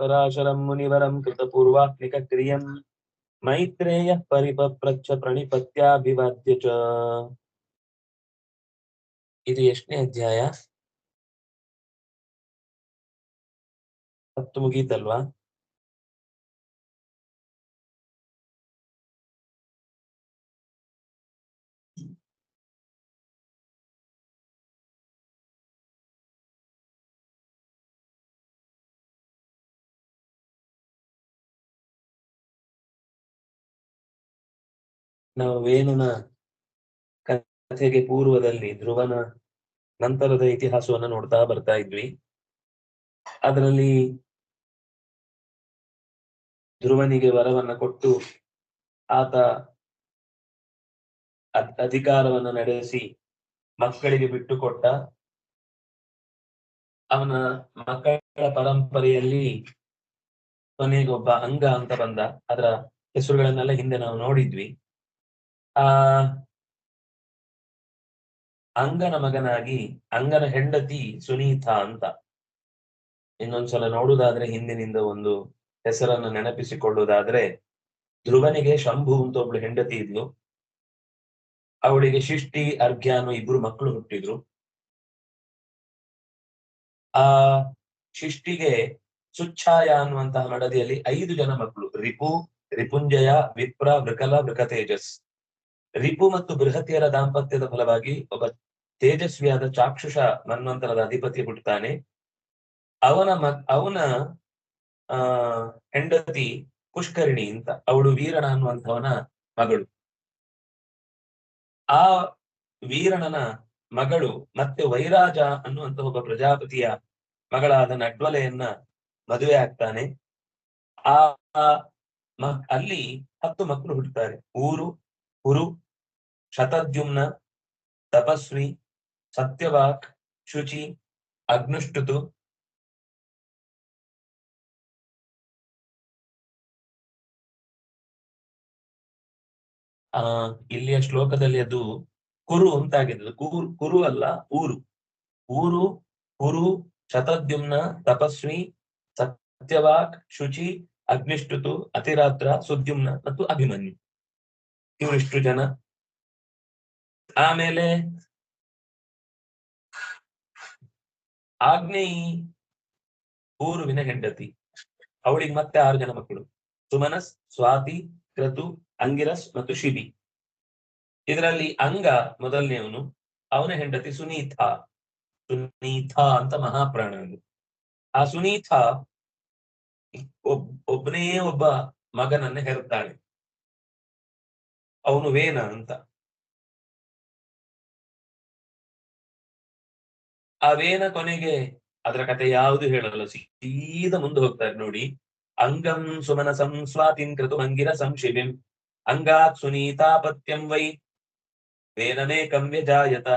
पराशरम् मुनिवरम् कृतपूर्वात्मिकक्रियम् मैत्रेय परिपप्रच्छ प्रणिपत्याभिवाद्य च। इति यष्णे अध्याय। सप्तमुगीतल्वा ನಾವು ವೇಣುನ ಕಥೆಗೆ ಪೂರ್ವದಲ್ಲಿ ಧ್ರುವನ ನಂತರದ ಇತಿಹಾಸವನ್ನ ನೋಡ್ತಾ ಬರ್ತಾ ಇದ್ವಿ. ಅದರಲ್ಲಿ ಧ್ರುವನಿಗೆ ವರವನ್ನ ಕೊಟ್ಟು ಆತ ಅಧಿಕಾರವನ್ನ ನಡೆಸಿ ಮಕ್ಕಳಿಗೆ ಬಿಟ್ಟುಕೊಟ್ಟ ಅವನ ಮಕ್ಕಳ ಪರಂಪರೆಯಲ್ಲಿ ಕೊನೆಗೊಬ್ಬ ಅಂಗ ಅಂತ ಬಂದ. ಅದರ ಹೆಸರುಗಳನ್ನೆಲ್ಲ ಹಿಂದೆ ನಾವು ನೋಡಿದ್ವಿ. ಆ, ಅಂಗನ ಮಗನಾಗಿ ಅಂಗನ ಹೆಂಡತಿ ಸುನೀತಾ ಅಂತ. ಇನ್ನೊಂದ್ಸಲ ನೋಡುದಾದ್ರೆ ಹಿಂದಿನಿಂದ ಒಂದು ಹೆಸರನ್ನು ನೆನಪಿಸಿಕೊಳ್ಳುವುದಾದ್ರೆ, ಧ್ರುವನಿಗೆ ಶಂಭು ಅಂತ ಒಬ್ಳು ಹೆಂಡತಿ ಇದ್ಲು. ಅವಳಿಗೆ ಶಿಷ್ಟಿ, ಅರ್ಘ್ಯ ಅನ್ನೋ ಇಬ್ರು ಮಕ್ಕಳು ಹುಟ್ಟಿದ್ರು. ಆ ಶಿಷ್ಟಿಗೆ ಸುಚ್ಛಾಯ ಅನ್ನುವಂತಹ ಮಡದಿಯಲ್ಲಿ ಐದು ಜನ ಮಕ್ಕಳು ರಿಪು, ರಿಪುಂಜಯ, ವಿಪ್ರ ವೃಕಲ ವೃಕತೇಜಸ್ ರಿಪು ಮತ್ತು ಬೃಹತಿಯರ ದಾಂಪತ್ಯದ ಫಲವಾಗಿ ಒಬ್ಬ ತೇಜಸ್ವಿಯಾದ ಚಾಕ್ಷುಷ ಮನ್ವಂತರದ ಅಧಿಪತಿ ಹುಟ್ಟುತ್ತಾನೆ. ಅವನ ಮ, ಅವನ, ಆ, ಹೆಂಡತಿ ಪುಷ್ಕರಿಣಿ ಅಂತ, ಅವಳು ವೀರಣ ಅನ್ನುವಂಥವನ ಮಗಳು. ಆ ವೀರಣನ ಮಗಳು ಮತ್ತೆ ವೈರಾಜ ಅನ್ನುವಂತ ಒಬ್ಬ ಪ್ರಜಾಪತಿಯ ಮಗಳಾದ ನಡ್ವಲೆಯನ್ನ ಮದುವೆ ಆಗ್ತಾನೆ. ಆ ಅಲ್ಲಿ ಹತ್ತು ಮಕ್ಕಳು ಹುಟ್ಟುತ್ತಾರೆ. ಊರು ಹುರು ಶತದ್ಯುಮ್ನ ತಪಸ್ವಿ ಸತ್ಯವಾಕ್ ಶುಚಿ ಅಗ್ನುಷ್ಟುತು. ಆ, ಇಲ್ಲಿಯ ಶ್ಲೋಕದಲ್ಲಿ ಅದು ಕುರು ಅಂತಾಗಿದೆ ಕುರು ಕುರು ಅಲ್ಲ, ಊರು. ಊರು, ಕುರು, ಶತದ್ಯುಮ್ನ ತಪಸ್ವಿ ಸತ್ಯವಾಕ್ ಶುಚಿ ಅಗ್ನಿಷ್ಠುತು ಅತಿರಾತ್ರ ಸುದ್ಯುಮ್ನ ಮತ್ತು ಅಭಿಮನ್ಯು. ಇವರಿಷ್ಟು ಜನ. ಆಮೇಲೆ ಆಗ್ನೇಯಿ ಊರುವಿನ ಹೆಂಡತಿ. ಅವಳಿಗೆ ಮತ್ತೆ ಆರು ಜನ ಮಕ್ಕಳು. ಸುಮನಸ್, ಸ್ವಾತಿ, ಕ್ರತು, ಅಂಗಿರಸ್ ಮತ್ತು ಶಿಬಿ. ಇದರಲ್ಲಿ ಅಂಗ ಮೊದಲನೆಯವನು ಅವನ ಹೆಂಡತಿ ಸುನೀತಾ. ಸುನೀತಾ ಅಂತ ಮಹಾಪ್ರಾಣ ಆ ಸುನೀತಾ ಒಬ್ ಒಬ್ಬನೇ ಒಬ್ಬ ಮಗನನ್ನ ಹೆರುತ್ತಾಳೆ. ಅವನು ವೇನ ಅಂತ. ಆ ವೇನ ಕೊನೆಗೆ ಅದರ ಕತೆ ಯಾವುದು ಹೇಳಲ್ಲ, ಸೀದಾ ಮುಂದೆ ಹೋಗ್ತಾರೆ ನೋಡಿ. ಅಂಗಂ ಸುಮನ ಸಂಸ್ವಾತಿನ್ ಕೃತು ಅಂಗಿರ ಸಂಶಿಬಿಂ ಅಂಗಾತ್ ಸುನೀತಾಪತ್ಯಂ ವೈ ವೇನಮೇಕಂ ವ್ಯಜಾಯತ.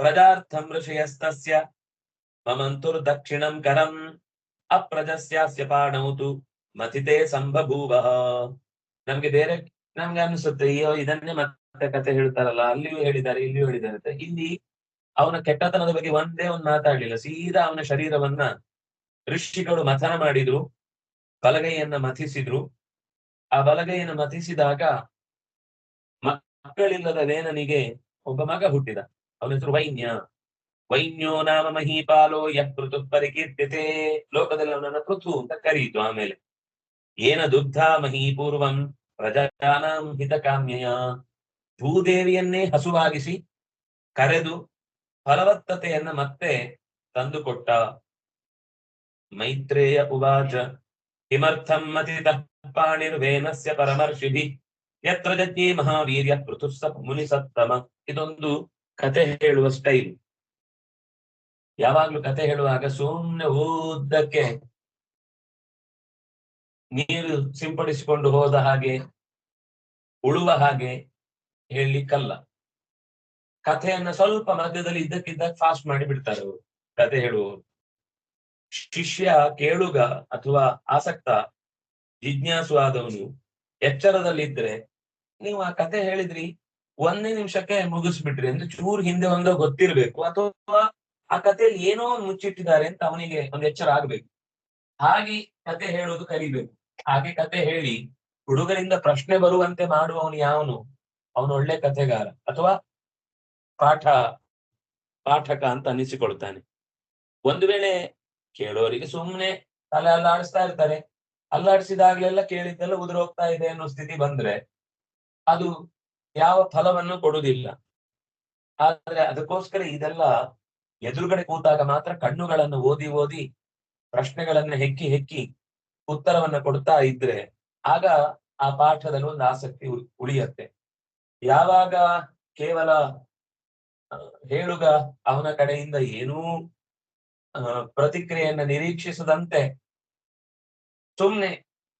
ಪ್ರಜಾರ್ಥಂ ಋಷಯಸ್ತಸ್ಯ ಮಮಂತುರ್ದಕ್ಷಿಣಂ ಕರಂ ಅಪ್ರಜಸ್ಯಾಸ್ಯ ಪಾಣೌತು ಮಥಿತೆ ಸಂಭಭೂವ ನಮ್ಗೆ ಬೇರೆ ನಮ್ಗೆ ಅನ್ಸುತ್ತೆ, ಅಯ್ಯೋ, ಇದನ್ನೇ ಮತ್ತೆ ಕತೆ ಹೇಳ್ತಾರಲ್ಲ, ಅಲ್ಲಿಯೂ ಹೇಳಿದ್ದಾರೆ, ಇಲ್ಲಿಯೂ ಹೇಳಿದ್ದಾರೆ ಅಂತ. ಇಲ್ಲಿ ಅವನ ಕೆಟ್ಟತನದ ಬಗ್ಗೆ ಒಂದೇ ಒಂದು ಮಾತಾಡ್ಲಿಲ್ಲ. ಸೀದಾ ಅವನ ಶರೀರವನ್ನ ಋಷಿಗಳು ಮಥನ ಮಾಡಿದ್ರು, ಬಲಗೈಯನ್ನ ಮಥಿಸಿದ್ರು. ಆ ಬಲಗೈಯನ್ನು ಮಥಿಸಿದಾಗ ಮಕ್ಕಳಿಲ್ಲದ ವೇನನಿಗೆ ಒಬ್ಬ ಮಗ ಹುಟ್ಟಿದ. ಅವನ ಹೆಸರು ವೈನ್ಯ. ವೈನ್ಯೋ ನಾಮ ಮಹೀಪಾಲೋ ಯಃ ಪೃಥು ಪರಿಕೀರ್ತ್ಯತೆ. ಲೋಕದಲ್ಲಿ ಅವನನ್ನ ಪೃಥು ಅಂತ ಕರೀತು ಆಮೇಲೆ. ಏನ ದುಗ್ಧ ಮಹೀಪೂರ್ವಂ ಪ್ರಜಾನಾಂ ಹಿತಕಾಮ್ಯಯ. ಭೂದೇವಿಯನ್ನೇ ಹಸುವಾಗಿಸಿ ಕರೆದು ಫಲವತ್ತತೆಯನ್ನ ಮತ್ತೆ ತಂದುಕೊಟ್ಟ. ಮೈತ್ರೇಯ ಉವಾಚ ಕಿಮರ್ಥಂ ಮತಿ ಪಾಣಿರ್ವೇನಸ್ಯ ಪರಮರ್ಷಿಭಿ. ಯತ್ರ ಜಜ್ಞೆ ಮಹಾವೀರ್ಯ ಪೃಥುಸ್ಸ ಮುನಿಸತ್ತಮ. ಇದೊಂದು ಕತೆ ಹೇಳುವ ಸ್ಟೈಲ್ ಯಾವಾಗ್ಲೂ ಕತೆ ಹೇಳುವಾಗ ಸುಮ್ನೆ ಉದ್ದಕ್ಕೆ ನೀರು ಸಿಂಪಡಿಸಿಕೊಂಡು ಹೋದ ಹಾಗೆ, ಉಳುವ ಹಾಗೆ ಹೇಳಲಿಕ್ಕಲ್ಲ. ಕಥೆಯನ್ನ ಸ್ವಲ್ಪ ಮಧ್ಯದಲ್ಲಿ ಇದ್ದಕ್ಕಿದ್ದಾಗ ಫಾಸ್ಟ್ ಮಾಡಿ ಬಿಡ್ತಾರೆ ಅವರು. ಕತೆ ಹೇಳುವವರು. ಶಿಷ್ಯ ಕೇಳುಗ ಅಥವಾ ಆಸಕ್ತ, ಜಿಜ್ಞಾಸು ಆದವನು ಎಚ್ಚರದಲ್ಲಿದ್ರೆ, ನೀವು ಆ ಕತೆ ಹೇಳಿದ್ರಿ, ಒಂದೇ ನಿಮಿಷಕ್ಕೆ ಮುಗಿಸ್ಬಿಟ್ರಿ ಅಂದ್ರೆ ಚೂರು ಹಿಂದೆ ಒಂದೋ ಗೊತ್ತಿರ್ಬೇಕು, ಅಥವಾ ಆ ಕಥೆಯಲ್ಲಿ ಏನೋ ಮುಚ್ಚಿಟ್ಟಿದ್ದಾರೆ ಅಂತ ಅವನಿಗೆ ಒಂದು ಎಚ್ಚರ ಆಗ್ಬೇಕು. ಹಾಗೆ ಕತೆ ಹೇಳೋದು ಕಲಿಬೇಕು. ಹಾಗೆ ಕತೆ ಹೇಳಿ ಹುಡುಗರಿಂದ ಪ್ರಶ್ನೆ ಬರುವಂತೆ ಮಾಡುವವನು ಯಾವನು? ಅವನು ಒಳ್ಳೆ ಕಥೆಗಾರ ಅಥವಾ ಪಾಠ, ಪಾಠಕ ಅಂತ ಅನಿಸಿಕೊಳ್ತಾನೆ ಒಂದು ವೇಳೆ ಕೇಳೋರಿಗೆ ಸುಮ್ಮನೆ ತಲೆ ಅಲ್ಲಾಡಿಸ್ತಾ ಇರ್ತಾರೆ. ಅಲ್ಲಾಡಿಸಿದಾಗ್ಲೆಲ್ಲ ಕೇಳಿದ್ದೆಲ್ಲ ಉದುರೋಗ್ತಾ ಇದೆ ಅನ್ನೋ ಸ್ಥಿತಿ ಬಂದ್ರೆ ಅದು ಯಾವ ಫಲವನ್ನು ಕೊಡುವುದಿಲ್ಲ. ಆದ್ರೆ ಅದಕ್ಕೋಸ್ಕರ ಇದೆಲ್ಲ ಎದುರುಗಡೆ ಕೂತಾಗ ಮಾತ್ರ ಕಣ್ಣುಗಳನ್ನು ಓದಿ ಓದಿ ಪ್ರಶ್ನೆಗಳನ್ನ ಹೆಕ್ಕಿ ಹೆಕ್ಕಿ ಉತ್ತರವನ್ನ ಕೊಡ್ತಾ ಇದ್ರೆ ಆಗ ಆ ಪಾಠದಲ್ಲಿ ಒಂದು ಆಸಕ್ತಿ ಉಳಿಯತ್ತೆ. ಯಾವಾಗ ಕೇವಲ ಹೇಳುಗ ಅವನ ಕಡೆಯಿಂದ ಏನೂ ಪ್ರತಿಕ್ರಿಯೆಯನ್ನ ನಿರೀಕ್ಷಿಸದಂತೆ ಸುಮ್ನೆ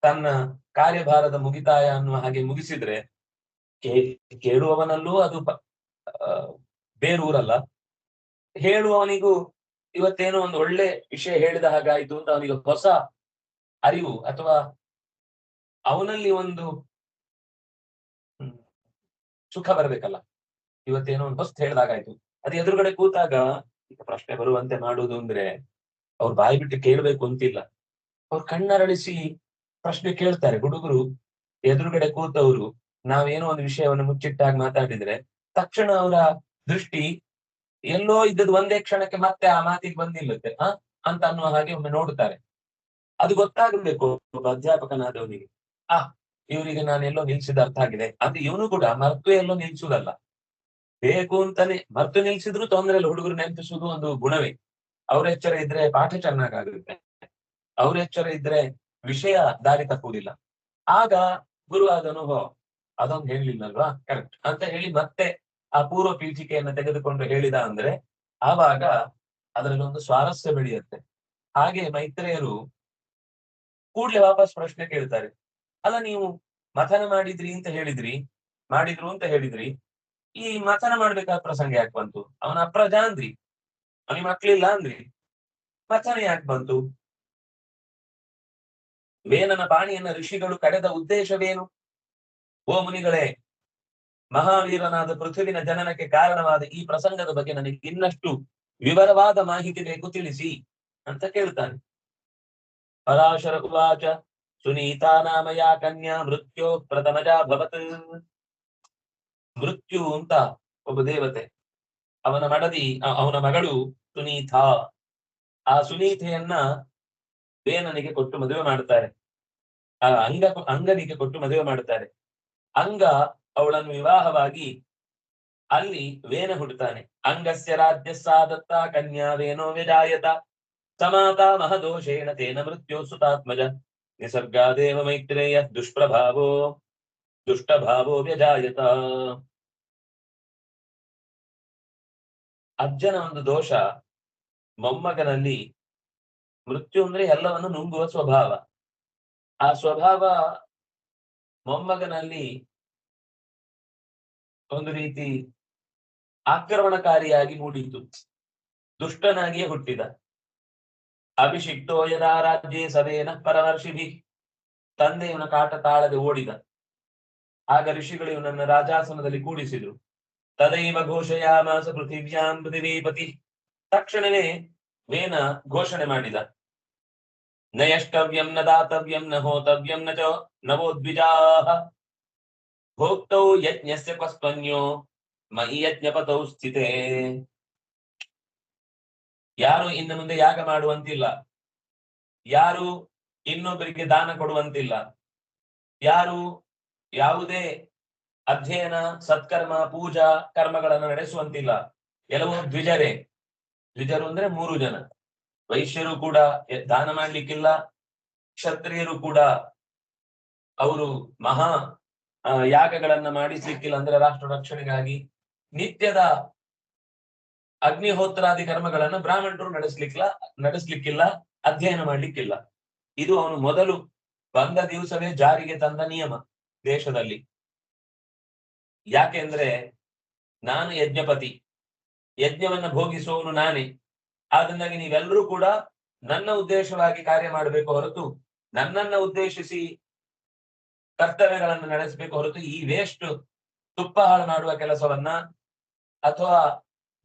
ತನ್ನ ಕಾರ್ಯಭಾರದ ಮುಗಿತಾಯ ಅನ್ನುವ ಹಾಗೆ ಮುಗಿಸಿದ್ರೆ ಕೇಳುವವನಲ್ಲೂ ಅದು ಬೇರೂರಲ್ಲ. ಹೇಳುವವನಿಗೂ ಇವತ್ತೇನೋ ಒಂದು ಒಳ್ಳೆ ವಿಷಯ ಹೇಳಿದ ಹಾಗಾಯ್ತು ಅಂತ ಅವನಿಗೆ ಹೊಸ ಅರಿವು ಅಥವಾ ಅವನಲ್ಲಿ ಒಂದು ಸುಖ ಬರ್ಬೇಕಲ್ಲ. ಇವತ್ತೇನೋ ಒಂದು ಹೊಸ್ತು ಹೇಳ್ದಾಗಾಯ್ತು. ಅದು ಎದುರುಗಡೆ ಕೂತಾಗ ಈಗ ಪ್ರಶ್ನೆ ಬರುವಂತೆ ಮಾಡುವುದು ಅಂದ್ರೆ ಅವ್ರು ಬಾಯಿ ಬಿಟ್ಟು ಕೇಳ್ಬೇಕು ಅಂತಿಲ್ಲ. ಅವ್ರು ಕಣ್ಣರಳಿಸಿ ಪ್ರಶ್ನೆ ಕೇಳ್ತಾರೆ. ಹುಡುಗರು ಎದುರುಗಡೆ ಕೂತವರು ನಾವೇನೋ ಒಂದು ವಿಷಯವನ್ನು ಮುಚ್ಚಿಟ್ಟಾಗಿ ಮಾತಾಡಿದ್ರೆ ತಕ್ಷಣ ಅವರ ದೃಷ್ಟಿ ಎಲ್ಲೋ ಇದ್ದದ್ದು ಒಂದೇ ಕ್ಷಣಕ್ಕೆ ಮತ್ತೆ ಆ ಮಾತಿಗೆ ಬಂದಿಲ್ಲತ್ತೆ ಅಂತ ಅನ್ನುವ ಹಾಗೆ ಒಮ್ಮೆ ನೋಡುತ್ತಾರೆ ಅದು ಗೊತ್ತಾಗಬೇಕು ಅಧ್ಯಾಪಕನಾದವನಿಗೆ. ಆ, ಇವರಿಗೆ ನಾನು ಎಲ್ಲೋ ನಿಲ್ಸಿದ ಅರ್ಥ ಆಗಿದೆ. ಅಂದ್ರೆ ಇವನು ಕೂಡ ಮರ್ತು ಎಲ್ಲೋ ನಿಲ್ಸುದಲ್ಲ. ಬೇಕು ಅಂತಾನೆ. ಮರ್ತು ನಿಲ್ಸಿದ್ರು ತೊಂದ್ರೆ ಇಲ್ಲ. ಹುಡುಗರು ನೆನಪಿಸುವುದು ಒಂದು ಗುಣವೇ. ಅವ್ರ ಎಚ್ಚರ ಇದ್ರೆ ಪಾಠ ಚೆನ್ನಾಗಾಗುತ್ತೆ. ಅವ್ರ ಎಚ್ಚರ ಇದ್ರೆ ವಿಷಯ ದಾರಿ ತಪ್ಪುವುದಿಲ್ಲ. ಆಗ ಗುರು ಆದನು, ಹೋ, ಅದೊಂದು ಹೇಳಿಲ್ಲಲ್ವಾ ಕರೆಕ್ಟ್. ಅಂತ ಹೇಳಿ ಮತ್ತೆ ಆ ಪೂರ್ವ ಪೀಠಿಕೆಯನ್ನು ತೆಗೆದುಕೊಂಡು ಹೇಳಿದ ಅಂದ್ರೆ ಆವಾಗ ಅದರಲ್ಲಿ ಒಂದು ಸ್ವಾರಸ್ಯ ಬೆಳೆಯುತ್ತೆ. ಹಾಗೆ ಮೈತ್ರೇಯರು ಕೂಡ್ಲೆ ವಾಪಸ್ ಪ್ರಶ್ನೆ ಕೇಳ್ತಾರೆ. ಅಲ್ಲ, ನೀವು ಮಥನ ಮಾಡಿದ್ರಿ ಅಂತ ಹೇಳಿದ್ರಿ, ಮಾಡಿದ್ರು ಅಂತ ಹೇಳಿದ್ರಿ, ಈ ಮಥನ ಮಾಡ್ಬೇಕಾದ ಪ್ರಸಂಗ ಯಾಕೆ ಬಂತು? ಅವನ ಅಪ್ರಜ ಅಂದ್ರಿ ಅವನಿಗೆ ಮಕ್ಳಿಲ್ಲ ಅಂದ್ರಿ, ಮಥನ ಯಾಕೆ ಬಂತು? ವೇನನ ಪಾಣಿಯನ್ನ ಋಷಿಗಳು ಕಡೆದ ಉದ್ದೇಶವೇನು? ಓ ಮುನಿಗಳೇ, ಮಹಾವೀರನಾದ ಪೃಥ್ವಿನ ಜನನಕ್ಕೆ ಕಾರಣವಾದ ಈ ಪ್ರಸಂಗದ ಬಗ್ಗೆ ನನಗೆ ಇನ್ನಷ್ಟು ವಿವರವಾದ ಮಾಹಿತಿ ಬೇಕು ತಿಳಿಸಿ ಅಂತ ಕೇಳ್ತಾನೆ. ಉವಾಚ ಸುನೀತಾ ನಾಮಯ ಕನ್ಯಾ ಮೃತ್ಯೋ ಪ್ರಥಮಜ ಭವತ್ ಮೃತ್ಯು ಅಂತ ಒಬ್ಬ ದೇವತೆ, ಅವನ ಮಡದಿ ಅವನ ಮಗಳು ಸುನೀತಾ, ಆ ಸುನೀತೆಯನ್ನ ವೇನನಿಗೆ ಕೊಟ್ಟು ಮದುವೆ ಮಾಡ್ತಾರೆ. ಆ, ಅಂಗ, ಅಂಗನಿಗೆ ಕೊಟ್ಟು ಮದುವೆ ಮಾಡ್ತಾರೆ. ಅಂಗ ಅವಳನ್ನು ವಿವಾಹವಾಗಿ ಅಲ್ಲಿ ವೇನ ಹುಟ್ಟುತ್ತಾನೆ ಅಂಗಸ್ಯ ರಾಜ್ಯ ಸಾದತ್ತ ಕನ್ಯಾ ವೇನೋ ವ್ಯಜಾಯತ. ಸಮಾತ ಮಹದೋಷೇಣ ತೇನ ಮೃತ್ಯೋ ಸುತಾತ್ಮಜ ನಿಸರ್ಗಾದೇವ ಮೈತ್ರೇಯ ದುಷ್ಪ್ರಭಾವೋ, ದುಷ್ಟಭಾವೋ ವ್ಯಜಾಯತ. ಅರ್ಜನ ಒಂದು ದೋಷ, ಮೊಮ್ಮಗನಲ್ಲಿ ಮೃತ್ಯು ಅಂದ್ರೆ ಎಲ್ಲವನ್ನು ನುಂಗುವ ಸ್ವಭಾವ. ಆ ಸ್ವಭಾವ ಮೊಮ್ಮಗನಲ್ಲಿ ಒಂದು ರೀತಿ ಆಕ್ರಮಣಕಾರಿಯಾಗಿ ಮೂಡಿತು ದುಷ್ಟನಾಗಿಯೇ ಹುಟ್ಟಿದ. ಅಭಿಷಿಕ್ತೋ ಯದಾ ರಾಜ್ಯೇ ಸದೇನ ಪರಮರ್ಷಿಭಿ. ತಂದೆ ಇವನ ಕಾಟ ತಾಳದೆ ಓಡಿದ. ಆಗ ಋಷಿಗಳು ಇವನನ್ನು ರಾಜಾಸನದಲ್ಲಿ ಕೂಡಿಸಿದ್ರು. ತದೈವ ಘೋಷಯಾಮಾಸ ಪೃಥಿವ್ಯಾಂ ಪೃಥಿವೀಪತಿ. ತಕ್ಷಣವೇ ವೇನ ಘೋಷಣೆ ಮಾಡಿದ. ನ ಯಷ್ಟವ್ಯಂ ನ ದಾತವ್ಯಂ ನ ಹೋತವ್ಯಂ ನ ಚ ನವೋದ್ವಿಜಾ ಭೋಕ್ತೌ ಯಜ್ಞಸ್ಯ ಕಸ್ಪನ್ಯೋ ಮಯಿ ಯಜ್ಞಪತೌ ಸ್ಥಿತೇ. ಯಾರು ಇನ್ನು ಮುಂದೆ ಯಾಗ ಮಾಡುವಂತಿಲ್ಲ. ಯಾರು ಇನ್ನೊಬ್ಬರಿಗೆ ದಾನ ಕೊಡುವಂತಿಲ್ಲ. ಯಾರು ಯಾವುದೇ ಅಧ್ಯಯನ, ಸತ್ಕರ್ಮ, ಪೂಜಾ ಕರ್ಮಗಳನ್ನು ನಡೆಸುವಂತಿಲ್ಲ. ಕೆಲವು ದ್ವಿಜರೇ. ದ್ವಿಜರು ಅಂದ್ರೆ ಮೂರು ಜನ. ವೈಶ್ಯರು ಕೂಡ ದಾನ ಮಾಡ್ಲಿಕ್ಕಿಲ್ಲ. ಕ್ಷತ್ರಿಯರು ಕೂಡ ಅವರು ಮಹಾ ಯಾಗಗಳನ್ನ ಮಾಡಿಸ್ಲಿಕ್ಕಿಲ್ಲ ಅಂದ್ರೆ ರಾಷ್ಟ್ರ ರಕ್ಷಣೆಗಾಗಿ ನಿತ್ಯದ ಅಗ್ನಿಹೋತ್ರಾದಿ ಕರ್ಮಗಳನ್ನು ಬ್ರಾಹ್ಮಣರು ನಡೆಸ್ಲಿಕ್ಕಿಲ್ಲ ನಡೆಸ್ಲಿಕ್ಕಿಲ್ಲ, ಅಧ್ಯಯನ ಮಾಡ್ಲಿಕ್ಕಿಲ್ಲ. ಇದು ಅವನು ಮೊದಲು ಬಂದ ದಿವಸವೇ ಜಾರಿಗೆ ತಂದ ನಿಯಮ ದೇಶದಲ್ಲಿ. ಯಾಕೆಂದ್ರೆ ನಾನು ಯಜ್ಞಪತಿ, ಯಜ್ಞವನ್ನ ಭೋಗಿಸುವವನು ನಾನೇ. ಆದ್ರಿಂದಾಗಿ ನೀವೆಲ್ಲರೂ ಕೂಡ ನನ್ನ ಉದ್ದೇಶವಾಗಿ ಕಾರ್ಯ ಮಾಡಬೇಕು ಹೊರತು, ನನ್ನನ್ನ ಉದ್ದೇಶಿಸಿ ಕರ್ತವ್ಯಗಳನ್ನು ನಡೆಸಬೇಕು ಹೊರತು ಈ ವೇಸ್ಟ್ ತುಪ್ಪ ಹಾಳು ಮಾಡುವ ಕೆಲಸವನ್ನ ಅಥವಾ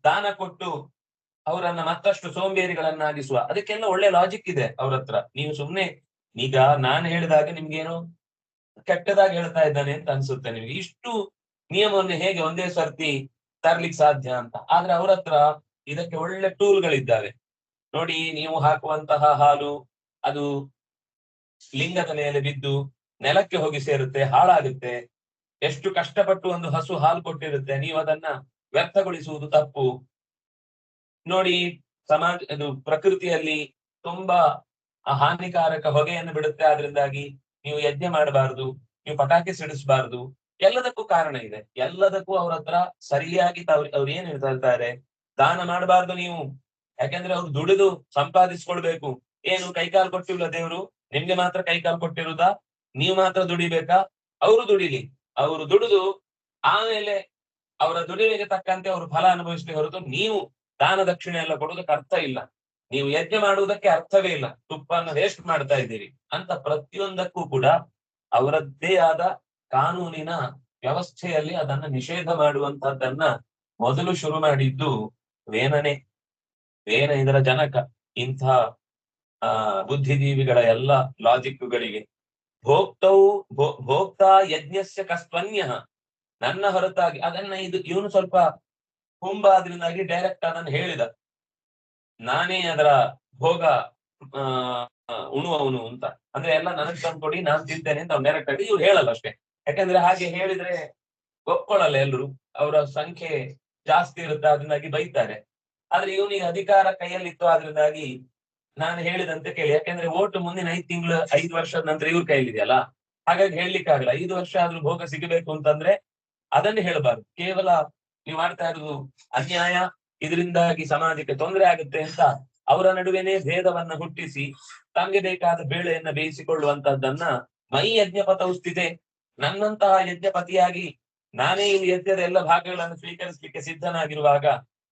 ದಾನ ಕೊಟ್ಟು ಅವರನ್ನ ಮತ್ತಷ್ಟು ಸೋಂಬೇರಿಗಳನ್ನಾಗಿಸುವ. ಅದಕ್ಕೆಲ್ಲ ಒಳ್ಳೆ ಲಾಜಿಕ್ ಇದೆ ಅವ್ರ ಹತ್ರ. ನೀವು ಸುಮ್ನೆ, ಈಗ ನಾನು ಹೇಳಿದಾಗ ನಿಮ್ಗೇನು ಕೆಟ್ಟದಾಗಿ ಹೇಳ್ತಾ ಇದ್ದಾನೆ ಅಂತ ಅನ್ಸುತ್ತೆ ನಿಮ್ಗೆ. ಇಷ್ಟು ನಿಯಮವನ್ನು ಹೇಗೆ ಒಂದೇ ಸರ್ತಿ ತರ್ಲಿಕ್ಕೆ ಸಾಧ್ಯ ಅಂತ. ಆದ್ರೆ ಅವ್ರ ಹತ್ರ ಇದಕ್ಕೆ ಒಳ್ಳೆ ಟೂಲ್ಗಳಿದ್ದಾವೆ. ನೋಡಿ, ನೀವು ಹಾಕುವಂತಹ ಹಾಲು, ಅದು ಲಿಂಗದ ಮೇಲೆ ಬಿದ್ದು ನೆಲಕ್ಕೆ ಹೋಗಿ ಸೇರುತ್ತೆ, ಹಾಳಾಗುತ್ತೆ. ಎಷ್ಟು ಕಷ್ಟಪಟ್ಟು ಒಂದು ಹಸು ಹಾಲು ಕೊಟ್ಟಿರುತ್ತೆ, ನೀವು ಅದನ್ನ ವ್ಯರ್ಥಗೊಳಿಸುವುದು ತಪ್ಪು. ನೋಡಿ, ಸಮಾಜ, ಅದು ಪ್ರಕೃತಿಯಲ್ಲಿ ತುಂಬಾ ಹಾನಿಕಾರಕ ಹೊಗೆಯನ್ನು ಬಿಡುತ್ತೆ. ಆದ್ರಿಂದಾಗಿ ನೀವು ಯಜ್ಞ ಮಾಡಬಾರದು, ನೀವು ಪಟಾಕಿ ಸಿಡಿಸಬಾರದು. ಎಲ್ಲದಕ್ಕೂ ಕಾರಣ ಇದೆ. ಎಲ್ಲದಕ್ಕೂ ಅವ್ರ ಹತ್ರ ಸರಿಯಾಗಿ ತಾವ್ ಅವ್ರು ಏನ್ ಹೇಳ್ತಾರೆ? ದಾನ ಮಾಡಬಾರ್ದು ನೀವು. ಯಾಕಂದ್ರೆ ಅವ್ರು ದುಡಿದು ಸಂಪಾದಿಸ್ಕೊಳ್ಬೇಕು. ಏನು ಕೈಕಾಲು ಕೊಟ್ಟಿಲ್ಲ ದೇವ್ರು? ನಿಮ್ಗೆ ಮಾತ್ರ ಕೈಕಾಲು ಕೊಟ್ಟಿರುದಾ? ನೀವು ಮಾತ್ರ ದುಡಿಬೇಕಾ? ಅವರು ದುಡಿಲಿ. ಅವರು ದುಡಿದು ಆಮೇಲೆ ಅವರ ದುಡಿಮೆಗೆ ತಕ್ಕಂತೆ ಅವರು ಫಲ ಅನುಭವಿಸಲಿ ಹೊರತು ನೀವು ದಾನ ದಕ್ಷಿಣೆ ಎಲ್ಲ ಕೊಡುವುದಕ್ಕೆ ಅರ್ಥ ಇಲ್ಲ. ನೀವು ಯಜ್ಞ ಮಾಡುವುದಕ್ಕೆ ಅರ್ಥವೇ ಇಲ್ಲ. ತುಪ್ಪನ್ನ ವೇಸ್ಟ್ ಮಾಡ್ತಾ ಇದ್ದೀರಿ ಅಂತ ಪ್ರತಿಯೊಂದಕ್ಕೂ ಕೂಡ ಅವರದ್ದೇ ಆದ ಕಾನೂನಿನ ವ್ಯವಸ್ಥೆಯಲ್ಲಿ ಅದನ್ನ ನಿಷೇಧ ಮಾಡುವಂತಹದ್ದನ್ನ ಮೊದಲು ಶುರು ಮಾಡಿದ್ದು ವೇನನೆ ವೇನ ಇದರ ಜನಕ. ಇಂಥ, ಆ, ಬುದ್ಧಿಜೀವಿಗಳ ಎಲ್ಲ ಲಾಜಿಕ್ಗಳಿಗೆ ಭೋಕ್ತವು ಭೋ- ಭೋಕ್ತ ಯಜ್ಞಸ್ಯ ಕಸ್ತ್ವನ್ಯ. ನನ್ನ ಹೊರತಾಗಿ ಅದನ್ನ ಇದು ಇವನು ಸ್ವಲ್ಪ ಹುಂಬ ಅದ್ರಿಂದಾಗಿ ಡೈರೆಕ್ಟ್ ಅದನ್ನು ಹೇಳಿದ. ನಾನೇ ಅದರ ಭೋಗ ಉಣುವವನು ಅಂತ. ಅಂದ್ರೆ ಎಲ್ಲ ನನಗ್ ತಂದ್ಕೊಡಿ, ನಾನ್ ತಿಂತೇನೆ ಅಂತ ಅವ್ನು ಡೈರೆಕ್ಟ್ ಆಗಿ ಇವ್ರು ಹೇಳಲ್ಲ ಅಷ್ಟೇ. ಯಾಕಂದ್ರೆ ಹಾಗೆ ಹೇಳಿದ್ರೆ ಒಪ್ಕೊಳ್ಳಲ್ಲ ಎಲ್ರು. ಅವರ ಸಂಖ್ಯೆ ಜಾಸ್ತಿ ಇರುತ್ತೆ, ಅದರಿಂದಾಗಿ ಬೈತಾರೆ. ಆದ್ರೆ ಇವನಿಗೆ ಅಧಿಕಾರ ಕೈಯಲ್ಲಿತ್ತು ಅದರಿಂದಾಗಿ ನಾನು ಹೇಳಿದಂತೆ ಕೇಳಿ. ಯಾಕಂದ್ರೆ ಓಟು ಮುಂದಿನ ಐದ್ ತಿಂಗಳು, ಐದು ವರ್ಷದ ನಂತರ ಇವ್ರ ಕೈಯಲ್ಲಿದೆಯಲ್ಲ? ಹಾಗಾಗಿ ಹೇಳಲಿಕ್ಕಾಗಲ್ಲ. ಐದು ವರ್ಷ ಆದ್ರೂ ಭೋಗ ಸಿಗಬೇಕು ಅಂತಂದ್ರೆ ಅದನ್ನ ಹೇಳಬಾರ್ದು. ಕೇವಲ ನೀವು ಮಾಡ್ತಾ ಇರೋದು ಅನ್ಯಾಯ, ಇದರಿಂದಾಗಿ ಸಮಾಜಕ್ಕೆ ತೊಂದರೆ ಆಗುತ್ತೆ ಅಂತ ಅವರ ನಡುವೆನೆ ಭೇದವನ್ನ ಹುಟ್ಟಿಸಿ ತಮಗೆ ಬೇಕಾದ ಬೇಳೆಯನ್ನ ಬೇಯಿಸಿಕೊಳ್ಳುವಂತದ್ದನ್ನ ಮೈ ಯಜ್ಞಪಥ ಉಸ್ತಿದೆ ನನ್ನಂತಹ ಯಜ್ಞಪತಿಯಾಗಿ ನಾನೇ ಇಲ್ಲಿ ಯಜ್ಞದ ಎಲ್ಲ ಭಾಗಗಳನ್ನು ಸ್ವೀಕರಿಸಲಿಕ್ಕೆ ಸಿದ್ಧನಾಗಿರುವಾಗ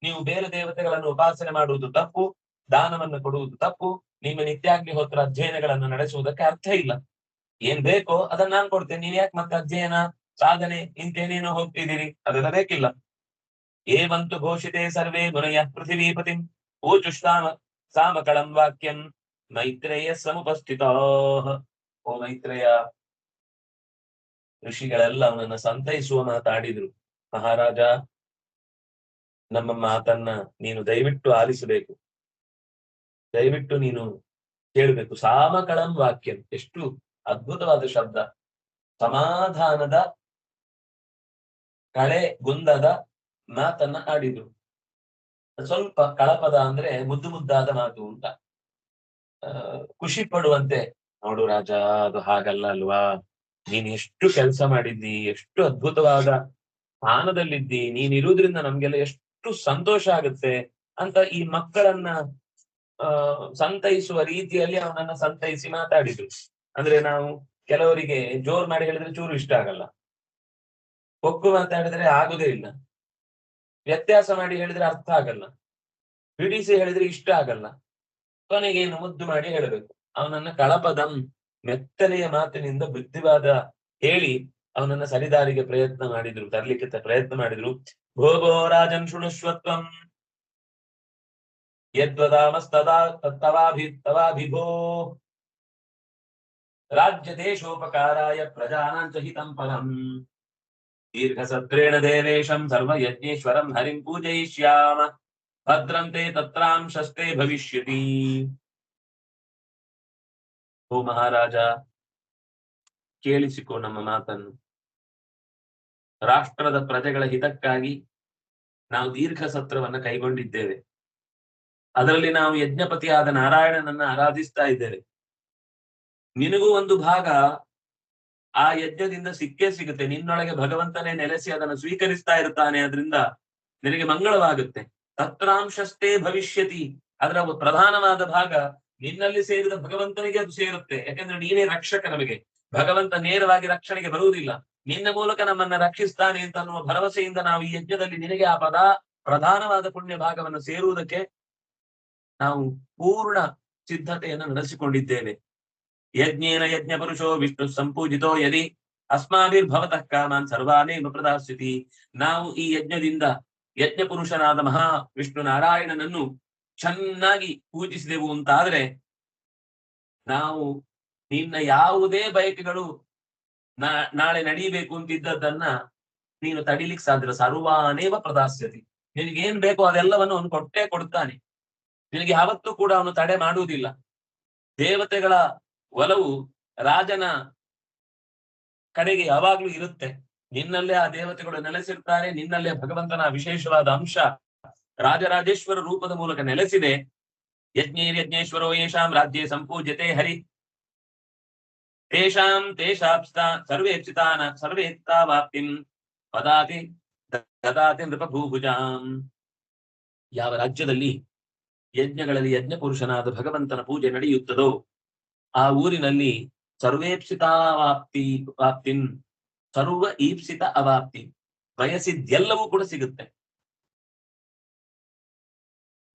ನೀವು ಬೇರೆ ದೇವತೆಗಳನ್ನು ಉಪಾಸನೆ ಮಾಡುವುದು ತಪ್ಪು, ದಾನವನ್ನು ಕೊಡುವುದು ತಪ್ಪು, ನಿಮ್ಮ ನಿತ್ಯಾಗ್ನಿಹೋತ್ರ ಅಧ್ಯಯನಗಳನ್ನು ನಡೆಸುವುದಕ್ಕೆ ಅರ್ಥ ಇಲ್ಲ. ಏನ್ ಬೇಕೋ ಅದನ್ನ ನಾನ್ ಕೊಡ್ತೇನೆ. ನೀನ್ ಯಾಕೆ ಮತ್ತೆ ಅಧ್ಯಯನ? ಸಾಧನೆ ಇಂತೇನೇನೋ ಹೋಗ್ತಿದ್ದೀರಿ? ಅದೆಲ್ಲ ಬೇಕಿಲ್ಲ ಏವಂತು ಘೋಷಿತೆ ಸರ್ವೇ ಮುನಯ ಪೃಥಿವೀಪತಿಂ ಊಚುಷ್ಟಾಮ ಸಾಮಕಳಂ ವಾಕ್ಯಂ ಮೈತ್ರೇಯ ಸಮುಪಸ್ಥಿತ. ಓ ಮೈತ್ರೇಯ! ಋಷಿಗಳೆಲ್ಲ ಅವನನ್ನ ಸಂತೈಸುವ ಮಾತಾಡಿದ್ರು. ಮಹಾರಾಜ, ನಮ್ಮ ಮಾತನ್ನ ನೀನು ದಯವಿಟ್ಟು ಆಲಿಸಬೇಕು. ದಯವಿಟ್ಟು ನೀನು ಕೇಳಬೇಕು. ಸಾಮಕಳಂ ವಾಕ್ಯಂ. ಎಷ್ಟು ಅದ್ಭುತವಾದ ಶಬ್ದ. ಸಮಾಧಾನದ ಕಳೆ ಗುಂದದ ಮಾತನ್ನ ಆಡಿದ್ರು. ಸ್ವಲ್ಪ ಕಳಪದ ಅಂದ್ರೆ ಮುದ್ದು ಮುದ್ದಾದ ಮಾತು ಅಂತ. ಅಹ್ ಖುಷಿ ಪಡುವಂತೆ, ನೋಡು ರಾಜ, ಅದು ಹಾಗಲ್ಲ ಅಲ್ವಾ? ನೀನ್ ಎಷ್ಟು ಕೆಲಸ ಮಾಡಿದ್ದಿ, ಎಷ್ಟು ಅದ್ಭುತವಾದ ಸ್ಥಾನದಲ್ಲಿದ್ದಿ, ನೀನ್ ಇರುವುದ್ರಿಂದ ನಮ್ಗೆಲ್ಲ ಎಷ್ಟು ಸಂತೋಷ ಆಗುತ್ತೆ ಅಂತ ಈ ಮಕ್ಕಳನ್ನ, ಆ, ಸಂತೈಸುವ ರೀತಿಯಲ್ಲಿ ಅವನನ್ನ ಸಂತೈಸಿ ಮಾತಾಡಿದ್ರು. ಅಂದ್ರೆ ನಾವು ಕೆಲವರಿಗೆ ಜೋರ್ ಮಾಡಿ ಹೇಳಿದ್ರೆ ಚೂರು ಇಷ್ಟ ಆಗಲ್ಲ. ಒಕ್ಕು ಹೇಳಿದ್ರೆ ಆಗುದೇ ಇಲ್ಲ. ವ್ಯತ್ಯಾಸ ಮಾಡಿ ಹೇಳಿದ್ರೆ ಅರ್ಥ ಆಗಲ್ಲ. ಬಿಡಿಸಿ ಹೇಳಿದ್ರೆ ಇಷ್ಟ ಆಗಲ್ಲ. ಕೊನೆಗೆ ಏನು ಮುದ್ದು ಮಾಡಿ ಹೇಳಬೇಕು. ಅವನನ್ನ ಕಳಪದಂ ಮೆತ್ತನೆಯ ಮಾತಿನಿಂದ ಬುದ್ಧಿವಾದ ಹೇಳಿ ಅವನನ್ನ ಸರಿದಾರಿಗೆ ಪ್ರಯತ್ನ ಮಾಡಿದ್ರು ತರ್ಲಿಕ್ಕೆ ಪ್ರಯತ್ನ ಮಾಡಿದ್ರು. ಭೋಗೋ ರಾಜನ್ ಶೃಣುಷ್ವತ್ವಂ. ಯದ್ವದಾಮಸ್ತದಾ, ತವಾಭಿ, ತವಾಭಿಭೋ. ರಾಜ್ಯ ದೇಶೋಪಕಾರಾಯ ಪ್ರಜಾನಾಂಚ ಹಿತಂ ಫಲಂ. ದೇವೇಶಂ ಸರ್ವಯಜ್ಞೇಶ್ವರಂ ಹರಿಂ ಪೂಜಯಿಷ್ಯಾಮ. ಭದ್ರಂತೆ ತತ್ರಾಂಶಸ್ತೆ ಭವಿಷ್ಯತಿ. ಓ ಮಹಾರಾಜ, ಕೇಳಿಸಿಕೊ ನಮ್ಮ ಮಾತನ್ನು. ರಾಷ್ಟ್ರದ ಪ್ರಜೆಗಳ ಹಿತಕ್ಕಾಗಿ ನಾವು ದೀರ್ಘ ಸತ್ರವನ್ನು ಕೈಗೊಂಡಿದ್ದೇವೆ. ಅದರಲ್ಲಿ ನಾವು ಯಜ್ಞಪತಿಯಾದ ನಾರಾಯಣನನ್ನ ಆರಾಧಿಸ್ತಾ ಇದ್ದೇವೆ. ನಿನಗೂ ಒಂದು ಭಾಗ ಆ ಯಜ್ಞದಿಂದ ಸಿಕ್ಕೇ ಸಿಗುತ್ತೆ. ನಿನ್ನೊಳಗೆ ಭಗವಂತನೇ ನೆಲೆಸಿ ಅದನ್ನು ಸ್ವೀಕರಿಸ್ತಾ ಇರ್ತಾನೆ. ಅದರಿಂದ ನಿನಗೆ ಮಂಗಳವಾಗುತ್ತೆ. ತತ್ರಾಂಶಸ್ಥೇ ಭವಿಷ್ಯತಿ. ಅದರ ಪ್ರಧಾನವಾದ ಭಾಗ ನಿನ್ನಲ್ಲಿ ಸೇರಿದ ಭಗವಂತನಿಗೆ ಅದು ಸೇರುತ್ತೆ. ಯಾಕಂದ್ರೆ ನೀನೇ ರಕ್ಷಕ ನಮಗೆ. ಭಗವಂತ ನೇರವಾಗಿ ರಕ್ಷಣೆಗೆ ಬರುವುದಿಲ್ಲ. ನಿನ್ನ ಮೂಲಕ ನಮ್ಮನ್ನ ರಕ್ಷಿಸ್ತಾನೆ ಅಂತ ಅನ್ನುವ ಭರವಸೆಯಿಂದ ನಾವು ಈ ಯಜ್ಞದಲ್ಲಿ ನಿನಗೆ ಆ ಪದ, ಪ್ರಧಾನವಾದ ಪುಣ್ಯ ಭಾಗವನ್ನು ಸೇರುವುದಕ್ಕೆ ನಾವು ಪೂರ್ಣ ಸಿದ್ಧತೆಯನ್ನು ನಡೆಸಿಕೊಂಡಿದ್ದೇವೆ. ಯಜ್ಞೇನ ಯಜ್ಞ ಪುರುಷೋ ವಿಷ್ಣು ಸಂಪೂಜಿತೋ ಯದಿ ಅಸ್ಮಾಭಿರ್ಭವತಃ ಕಾಮಾನ್ ಸರ್ವಾನೇವ ಪ್ರದಾಸ್ಯತಿ ನಾವು ಈ ಯಜ್ಞದಿಂದ ಯಜ್ಞ ಪುರುಷನಾದ ಮಹಾ ವಿಷ್ಣು ನಾರಾಯಣನನ್ನು ಚೆನ್ನಾಗಿ ಪೂಜಿಸಿದೆವು ಅಂತಾದ್ರೆ ನಾವು ನಿನ್ನ ಯಾವುದೇ ಬಯಕೆಗಳು ನಾಳೆ ನಡೀಬೇಕು ಅಂತಿದ್ದದ್ದನ್ನ ನೀನು ತಡಿಲಿಕ್ಕೆ ಸಾಧ್ಯ ಸರ್ವಾನೇವ ಪ್ರದಾಸ್ಯತಿ. ನಿನಗೇನ್ ಬೇಕೋ ಅದೆಲ್ಲವನ್ನು ಅವನು ಕೊಟ್ಟೇ ಕೊಡ್ತಾನೆ. ನಿನಗೆ ಯಾವತ್ತೂ ಕೂಡ ಅವನು ತಡೆ ಮಾಡುವುದಿಲ್ಲ. ದೇವತೆಗಳ ಒಲವು ರಾಜನ ಕಡೆಗೆ ಯಾವಾಗ್ಲೂ ಇರುತ್ತೆ. ನಿನ್ನಲ್ಲೇ ಆ ದೇವತೆಗಳು ನೆಲೆಸಿರ್ತಾರೆ, ನಿನ್ನಲ್ಲೇ ಭಗವಂತನ ವಿಶೇಷವಾದ ಅಂಶ ರಾಜರಾಜೇಶ್ವರ ರೂಪದ ಮೂಲಕ ನೆಲೆಸಿದೆ. ಯಜ್ಞೇರ್ಯಜ್ಞೇಶ್ವರೋ ಯೇಷಾಂ ರಾಜ್ಯ ಸಂಪೂಜ್ಯತೆ ಹರಿ. ತೇಷಾಂ ತೇಷಾಪ್ಸ್ತಾ ಸರ್ವೇಪ್ಸಿತಾನ ಸರ್ವೇತ್ತಾವಾಪ್ತಿಂ ಪದಾತಿ ದದಾತಿ ನೃಪಭೂಭುಜಾಂ. ಯಾವ ರಾಜ್ಯದಲ್ಲಿ ಯಜ್ಞಗಳಲ್ಲಿ ಯಜ್ಞ ಪುರುಷನಾದ ಭಗವಂತನ ಪೂಜೆ ನಡೆಯುತ್ತದೋ ಆ ಊರಿನಲ್ಲಿ ಸರ್ವೇಪ್ಸಿತಾವಾಪ್ತಿ ವಾಪ್ತಿನ್ ಸರ್ವ ಈಪ್ಸಿತ ಅವಾಪ್ತಿ ಬಯಸಿದ್ದೆಲ್ಲವೂ ಕೂಡ ಸಿಗುತ್ತೆ.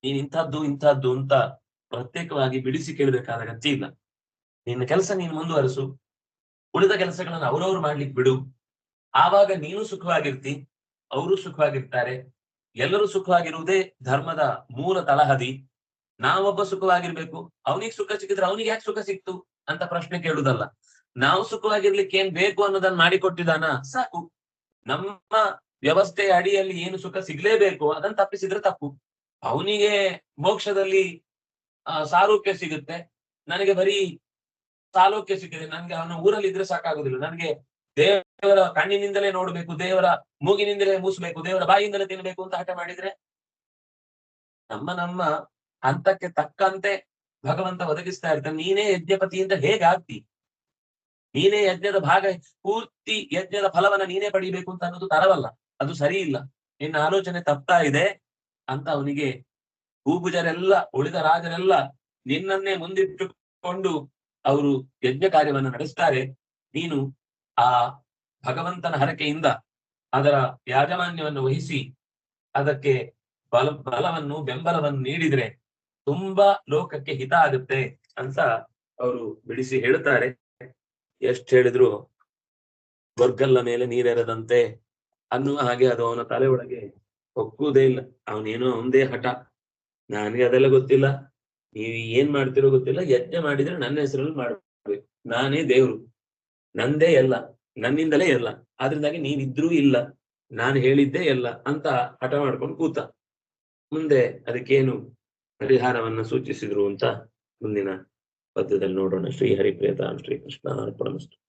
ನೀನ್ ಇಂಥದ್ದು ಇಂಥದ್ದು ಅಂತ ಪ್ರತ್ಯೇಕವಾಗಿ ಬಿಡಿಸಿ ಕೇಳಬೇಕಾದ ಗತಿ ಇಲ್ಲ. ನಿನ್ನ ಕೆಲಸ ನೀನು ಮುಂದುವರಿಸು. ಉಳಿದ ಕೆಲಸಗಳನ್ನು ಅವರವ್ರು ಮಾಡ್ಲಿಕ್ಕೆ ಬಿಡು. ಆವಾಗ ನೀನು ಸುಖವಾಗಿರ್ತಿ, ಅವರು ಸುಖವಾಗಿರ್ತಾರೆ. ಎಲ್ಲರೂ ಸುಖವಾಗಿರುವುದೇ ಧರ್ಮದ ಮೂಲ ತಳಹದಿ. ನಾವೊಬ್ಬ ಸುಖವಾಗಿರ್ಬೇಕು. ಅವನಿಗೆ ಸುಖ ಸಿಕ್ಕಿದ್ರೆ ಅವನಿಗೆ ಯಾಕೆ ಸುಖ ಸಿಕ್ತು ಅಂತ ಪ್ರಶ್ನೆ ಕೇಳುದಲ್ಲ. ನಾವು ಸುಖವಾಗಿರ್ಲಿಕ್ಕೆ ಏನ್ ಬೇಕು ಅನ್ನೋದನ್ನ ಮಾಡಿಕೊಟ್ಟಿದಾನ? ಸಾಕು. ನಮ್ಮ ವ್ಯವಸ್ಥೆಯ ಅಡಿಯಲ್ಲಿ ಏನು ಸುಖ ಸಿಗ್ಲೇಬೇಕು ಅದನ್ನ ತಪ್ಪಿಸಿದ್ರೆ ತಪ್ಪು. ಅವನಿಗೆ ಮೋಕ್ಷದಲ್ಲಿ, ಆ, ಸಾರೂಪ್ಯ ಸಿಗುತ್ತೆ. ನನಗೆ ಬರೀ ಸಾಲೋಕ್ಯ ಸಿಕ್ಕಿದೆ. ನನ್ಗೆ ಅವನ ಊರಲ್ಲಿ ಇದ್ರೆ ಸಾಕಾಗುದಿಲ್ಲ. ನನಗೆ ದೇವರ ಕಣ್ಣಿನಿಂದಲೇ ನೋಡ್ಬೇಕು, ದೇವರ ಮೂಗಿನಿಂದಲೇ ಮೂಸಬೇಕು, ದೇವರ ಬಾಯಿಯಿಂದಲೇ ತಿನ್ಬೇಕು ಅಂತ ಹಠ ಮಾಡಿದ್ರೆ ನಮ್ಮ ನಮ್ಮ ಹಂತಕ್ಕೆ ತಕ್ಕಂತೆ ಭಗವಂತ ಒದಗಿಸ್ತಾ ಇರ್ತಾನೆ. ನೀನೇ ಯಜ್ಞಪತಿ ಅಂತ ಹೇಗಾಗ್ತಿ? ನೀನೇ ಯಜ್ಞದ ಭಾಗ, ಪೂರ್ತಿ ಯಜ್ಞದ ಫಲವನ್ನ ನೀನೇ ಪಡಿಬೇಕು ಅಂತ ಅನ್ನೋದು ತರವಲ್ಲ. ಅದು ಸರಿ ಇಲ್ಲ ನಿನ್ನ ಆಲೋಚನೆ ತಪ್ತಾ ಇದೆ ಅಂತ ಅವನಿಗೆ ಭೂಭುಜರೆಲ್ಲ, ಉಳಿದ ರಾಜರೆಲ್ಲ ನಿನ್ನನ್ನೇ ಮುಂದಿಟ್ಟುಕೊಂಡು ಅವರು ಯಜ್ಞ ಕಾರ್ಯವನ್ನು ನಡೆಸ್ತಾರೆ. ನೀನು ಆ ಭಗವಂತನ ಹರಕೆಯಿಂದ ಅದರ ಯಾಜಮಾನ್ಯವನ್ನು ವಹಿಸಿ ಅದಕ್ಕೆ ಬಲ, ಬಲವನ್ನು, ಬೆಂಬಲವನ್ನು ನೀಡಿದ್ರೆ ತುಂಬಾ ಲೋಕಕ್ಕೆ ಹಿತ ಆಗುತ್ತೆ ಅಂತ ಅವರು ಬಿಡಿಸಿ ಹೇಳ್ತಾರೆ ಎಷ್ಟ್ ಹೇಳಿದ್ರು ಬರ್ಗಲ್ಲ ಮೇಲೆ ನೀರೆರದಂತೆ ಅನ್ನುವ ಹಾಗೆ ಅದು ಅವನ ತಲೆ ಒಳಗೆ ಒಕ್ಕುವುದೇ ಇಲ್ಲ. ಅವನೇನೋ ಒಂದೇ ಹಠ. ನನಗೆ ಅದೆಲ್ಲ ಗೊತ್ತಿಲ್ಲ. ನೀವು ಏನ್ ಮಾಡ್ತಿರೋ ಗೊತ್ತಿಲ್ಲ. ಯಜ್ಞ ಮಾಡಿದ್ರೆ ನನ್ನ ಹೆಸರಲ್ಲಿ ಮಾಡ್ಬೇಕು. ನಾನೇ ದೇವ್ರು. ನಂದೇ ಎಲ್ಲ. ನನ್ನಿಂದಲೇ ಎಲ್ಲ. ಆದ್ರಿಂದಾಗಿ ನೀನಿದ್ರೂ ಇಲ್ಲ. ನಾನು ಹೇಳಿದ್ದೇ ಎಲ್ಲ ಅಂತ ಹಠ ಮಾಡ್ಕೊಂಡು ಕೂತ. ಮುಂದೆ ಅದಕ್ಕೇನು ಪರಿಹಾರವನ್ನ ಸೂಚಿಸಿದ್ರು ಅಂತ ಮುಂದಿನ ಪದ್ಯದಲ್ಲಿ ನೋಡೋಣ. ಶ್ರೀ ಹರಿಪ್ರಿಯತಾಂ ಶ್ರೀಕೃಷ್ಣ ಅರ್ಪಣಮಸ್ತು